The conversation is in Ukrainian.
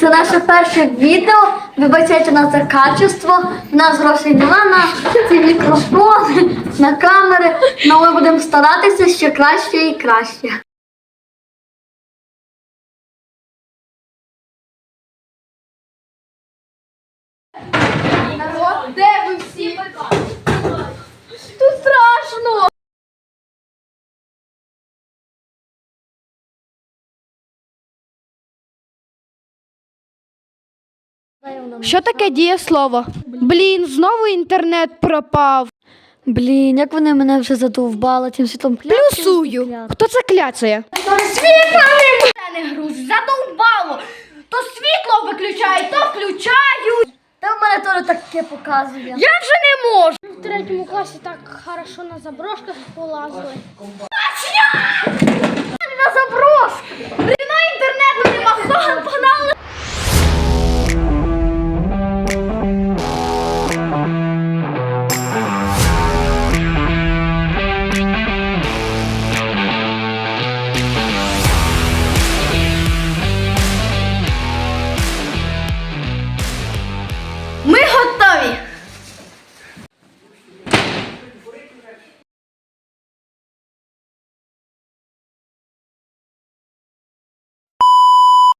Це наше перше відео. Вибачайте нас за качество. У нас грошей нема на ці мікрофони, на камери. Але ми будемо старатися ще краще і краще. Народ, де ви всі? Тут страшно. Що таке дієслово? Блін, знову інтернет пропав. Блін, як вони мене вже задовбали тим світлом Плюсую. Хто це кляцає? Світла не груз, задовбало. То світло виключають, то включають. Та в мене теж таке показує. Я вже не можу. В третьому класі так хорошо на заброшках полазили.